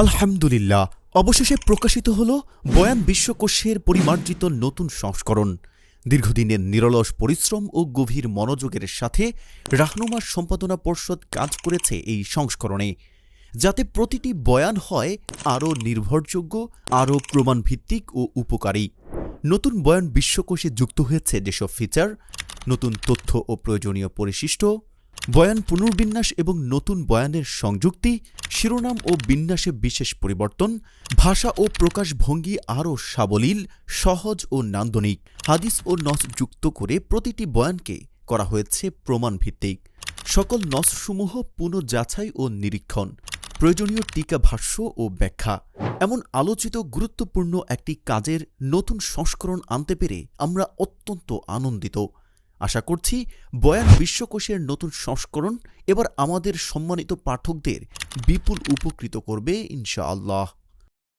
আলহামদুলিল্লাহ, অবশেষে প্রকাশিত হল বয়ান বিশ্বকোষের পরিমার্জিত নতুন সংস্করণ। দীর্ঘদিনের নিরলস পরিশ্রম ও গভীর মনোযোগের সাথে রাহনুমার সম্পাদনা পর্ষদ কাজ করেছে এই সংস্করণে, যাতে প্রতিটি বয়ান হয় আরও নির্ভরযোগ্য, আরও প্রমাণভিত্তিক ও উপকারী। নতুন বয়ান বিশ্বকোষে যুক্ত হয়েছে যেসব ফিচার নতুন তথ্য ও প্রয়োজনীয় পরিশিষ্ট বয়ান পুনর্বিন্যাস এবং নতুন বয়ানের সংযুক্তি, শিরোনাম ও বিন্যাসে বিশেষ পরিবর্তন, ভাষা ও প্রকাশভঙ্গি আরও সাবলীল, সহজ ও নান্দনিক। হাদিস ও নস যুক্ত করে প্রতিটি বয়ানকে করা হয়েছে প্রমাণভিত্তিক। সকল নসসমূহ পুনঃযাচাই ও নিরীক্ষণ, প্রয়োজনীয় টিকা ভাষ্য ও ব্যাখ্যা। এমন আলোচিত গুরুত্বপূর্ণ একটি কাজের নতুন সংস্করণ আনতে পেরে আমরা অত্যন্ত আনন্দিত। আশা করছি বয়ান বিশ্বকোষের নতুন সংস্করণ এবার আমাদের সম্মানিত পাঠকদের বিপুল উপকৃত করবে ইনশাআল্লাহ।